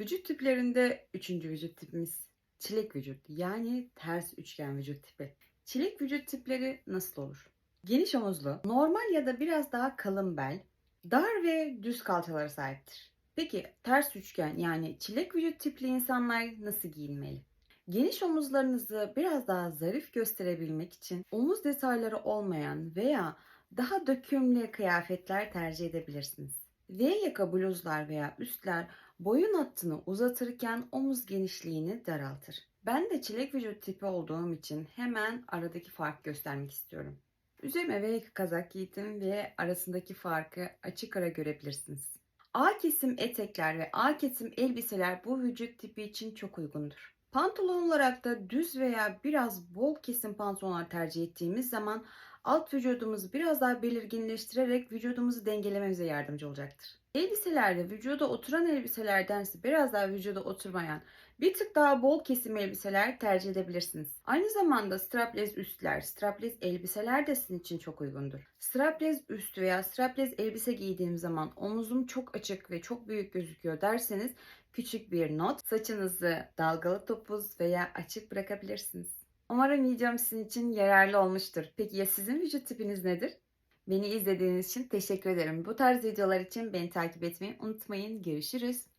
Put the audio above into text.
Vücut tiplerinde üçüncü vücut tipimiz çilek vücut yani ters üçgen vücut tipi. Çilek vücut tipleri nasıl olur? Geniş omuzlu, normal ya da biraz daha kalın bel, dar ve düz kalçalara sahiptir. Peki ters üçgen yani çilek vücut tipli insanlar nasıl giyinmeli? Geniş omuzlarınızı biraz daha zarif gösterebilmek için omuz detayları olmayan veya daha dökümlü kıyafetler tercih edebilirsiniz. V yaka bluzlar veya üstler boyun hattını uzatırken omuz genişliğini daraltır. Ben de çilek vücut tipi olduğum için hemen aradaki fark göstermek istiyorum. Üzerime V yaka kazak giydim ve arasındaki farkı açık ara görebilirsiniz. A kesim etekler ve A kesim elbiseler bu vücut tipi için çok uygundur. Pantolon olarak da düz veya biraz bol kesim pantolonlar tercih ettiğimiz zaman alt vücudumuzu biraz daha belirginleştirerek vücudumuzu dengelememize yardımcı olacaktır. Elbiselerde vücuda oturan elbiselerdense biraz daha vücuda oturmayan bir tık daha bol kesim elbiseler tercih edebilirsiniz. Aynı zamanda strapless üstler, strapless elbiseler de sizin için çok uygundur. Strapless üst veya strapless elbise giydiğim zaman omuzum çok açık ve çok büyük gözüküyor derseniz küçük bir not saçınızı dalgalı topuz veya açık bırakabilirsiniz. Umarım videom sizin için yararlı olmuştur. Peki ya sizin vücut tipiniz nedir? Beni izlediğiniz için teşekkür ederim. Bu tarz videolar için beni takip etmeyi unutmayın. Görüşürüz.